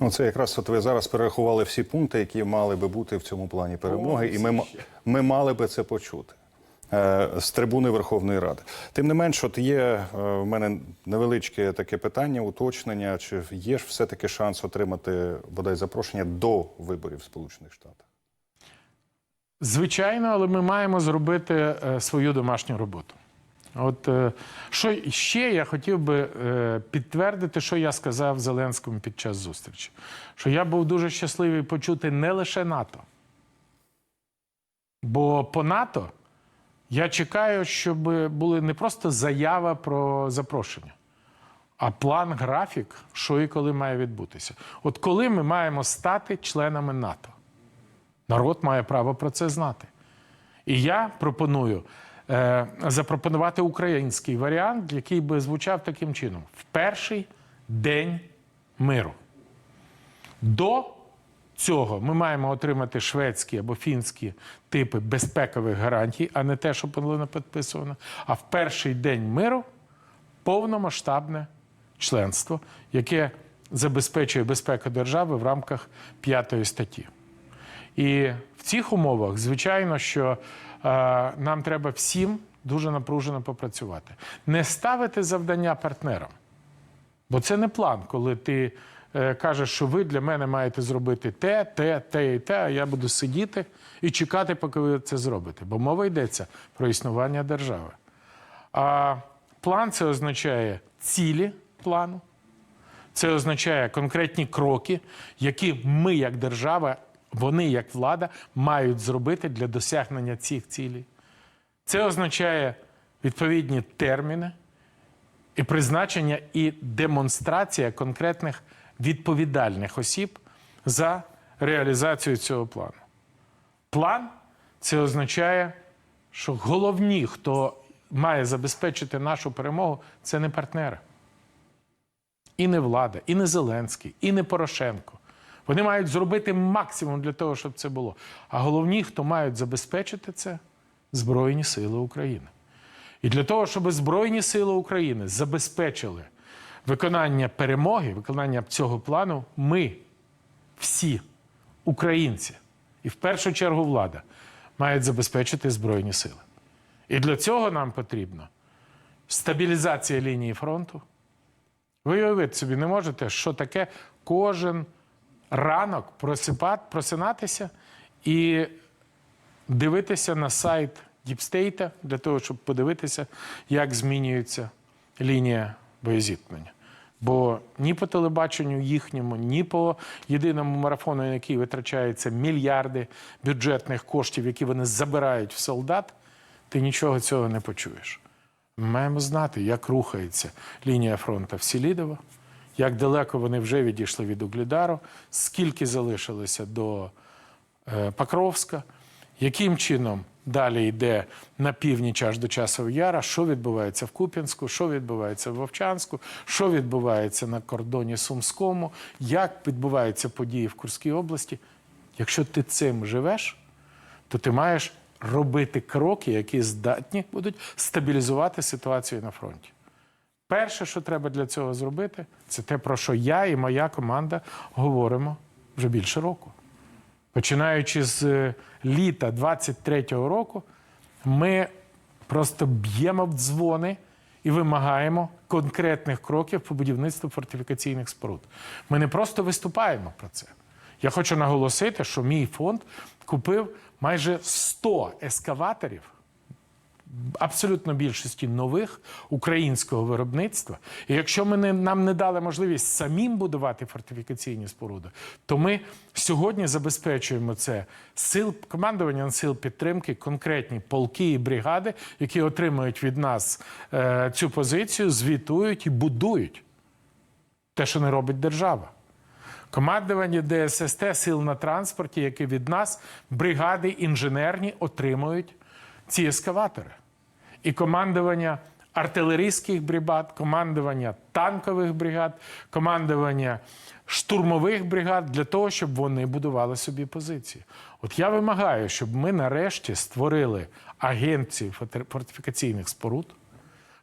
Ну, це якраз от ви зараз перерахували всі пункти, які мали би бути в цьому плані перемоги, і ми, ми мали би це почути е, з трибуни Верховної Ради. Тим не менш, от є е, в мене невеличке таке питання, уточнення, чи є ж все-таки шанс отримати бодай запрошення до виборів в Сполучених Штатах? Звичайно, але ми маємо зробити е, свою домашню роботу. От е, що ще я хотів би е, підтвердити, що я сказав Зеленському під час зустрічі. Що я був дуже щасливий почути не лише НАТО. Бо по НАТО я чекаю, щоб були не просто заява про запрошення, а план, графік, що і коли має відбутися. От коли ми маємо стати членами НАТО. Народ має право про це знати. І я пропоную запропонувати український варіант, який би звучав таким чином: в перший день миру. До цього ми маємо отримати шведські або фінські типи безпекових гарантій, а не те, що було підписано. А в перший день миру повномасштабне членство, яке забезпечує безпеку держави в рамках п'ятої статті. І в цих умовах, звичайно, що е, нам треба всім дуже напружено попрацювати. Не ставити завдання партнерам. Бо це не план, коли ти е, кажеш, що ви для мене маєте зробити те, те, те і те, а я буду сидіти і чекати, поки ви це зробите. Бо мова йдеться про існування держави. А план це означає цілі плану, це означає конкретні кроки, які ми, як держава, вони, як влада, мають зробити для досягнення цих цілей. Це означає відповідні терміни і призначення і демонстрація конкретних відповідальних осіб за реалізацію цього плану. План це означає, що головні, хто має забезпечити нашу перемогу, це не партнери. І не влада, і не Зеленський, і не Порошенко. Вони мають зробити максимум для того, щоб це було. А головні, хто мають забезпечити це, Збройні Сили України. І для того, щоб Збройні Сили України забезпечили виконання перемоги, виконання цього плану, ми всі українці, і в першу чергу влада, мають забезпечити Збройні Сили. І для цього нам потрібно стабілізація лінії фронту. Ви уявити собі не можете, що таке кожен ранок просипати, просинатися і дивитися на сайт Діпстейта для того, щоб подивитися, як змінюється лінія боєзіткнення. Бо ні по телебаченню їхньому, ні по єдиному марафону, на який витрачаються мільярди бюджетних коштів, які вони забирають в солдат, ти нічого цього не почуєш. Ми маємо знати, як рухається лінія фронту в Селідово, як далеко вони вже відійшли від Углідару, скільки залишилося до е, Покровська, яким чином далі йде на північ аж до Часового Яра, що відбувається в Куп'янську, що відбувається в Вовчанську, що відбувається на кордоні Сумському, як відбуваються події в Курській області. Якщо ти цим живеш, то ти маєш робити кроки, які здатні будуть стабілізувати ситуацію на фронті. Перше, що треба для цього зробити, це те, про що я і моя команда говоримо вже більше року. Починаючи з е, літа 23-го року, ми просто б'ємо в дзвони і вимагаємо конкретних кроків по будівництву фортифікаційних споруд. Ми не просто виступаємо про це. Я хочу наголосити, що мій фонд купив майже 100 ескаваторів абсолютно більшості нових українського виробництва. І якщо ми не, нам не дали можливість самим будувати фортифікаційні споруди, то ми сьогодні забезпечуємо це сил командування сил підтримки, конкретні полки і бригади, які отримують від нас е, цю позицію, звітують і будують те, що не робить держава. Командування ДССТ сил на транспорті, які від нас бригади інженерні отримують ці ескаватори. І командування артилерійських бригад, командування танкових бригад, командування штурмових бригад для того, щоб вони будували собі позиції. От я вимагаю, щоб ми нарешті створили агенцію фортифікаційних споруд,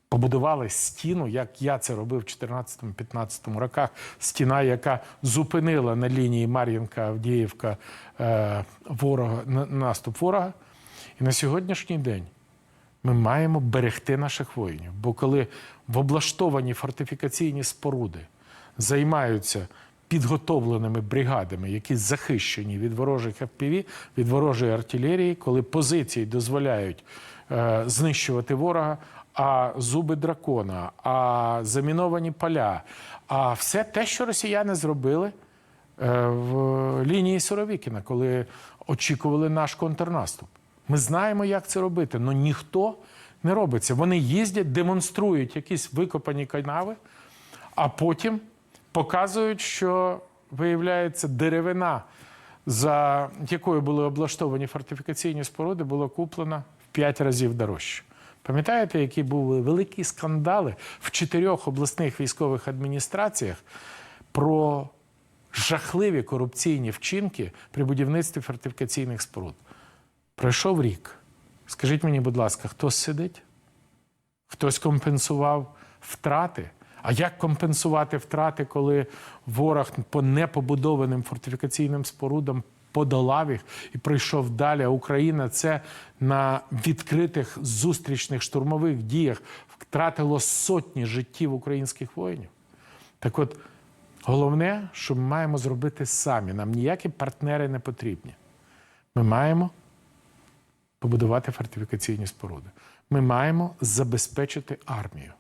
побудували стіну, як я це робив в 14-15 роках. Стіна, яка зупинила на лінії Мар'їнка, Авдіївка е, ворога, на- наступ ворога. І на сьогоднішній день ми маємо берегти наших воїнів. Бо коли в облаштовані фортифікаційні споруди займаються підготовленими бригадами, які захищені від ворожих FPV, від ворожої артилерії, коли позиції дозволяють е, знищувати ворога, а зуби дракона, а заміновані поля, а все те, що росіяни зробили е, в лінії Суровікіна, коли очікували наш контрнаступ. Ми знаємо, як це робити, але ніхто не робиться. Вони їздять, демонструють якісь викопані канави, а потім показують, що виявляється деревина, за якою були облаштовані фортифікаційні споруди, була куплена в 5 разів дорожче. Пам'ятаєте, які були великі скандали в чотирьох обласних військових адміністраціях про жахливі корупційні вчинки при будівництві фортифікаційних споруд? Пройшов рік. Скажіть мені, будь ласка, хто сидить? Хтось компенсував втрати. А як компенсувати втрати, коли ворог по непобудованим фортифікаційним спорудам подолав їх і прийшов далі? Україна це на відкритих зустрічних штурмових діях втратило сотні життів українських воїнів. Так от, головне, що ми маємо зробити самі. Нам ніякі партнери не потрібні. Ми маємо побудувати фортифікаційні споруди. Ми маємо забезпечити армію.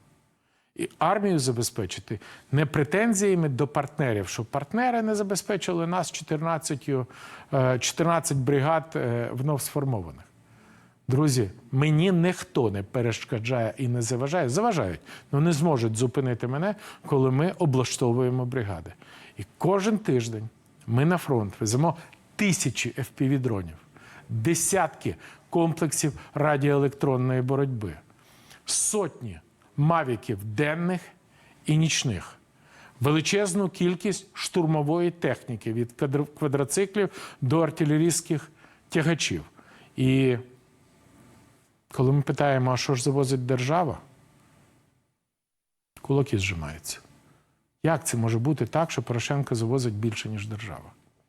І армію забезпечити не претензіями до партнерів, що партнери не забезпечили нас 14, е, 14 бригад е, вновь сформованих. Друзі, мені ніхто не перешкоджає і не заважає. Заважають, але не зможуть зупинити мене, коли ми облаштовуємо бригади. І кожен тиждень ми на фронт веземо тисячі FPV-дронів, десятки комплексів радіоелектронної боротьби, сотні мавіків денних і нічних, величезну кількість штурмової техніки від квадроциклів до артилерійських тягачів. І коли ми питаємо, а що ж завозить держава, кулаки зжимаються. Як це може бути так, що Порошенко завозить більше, ніж держава?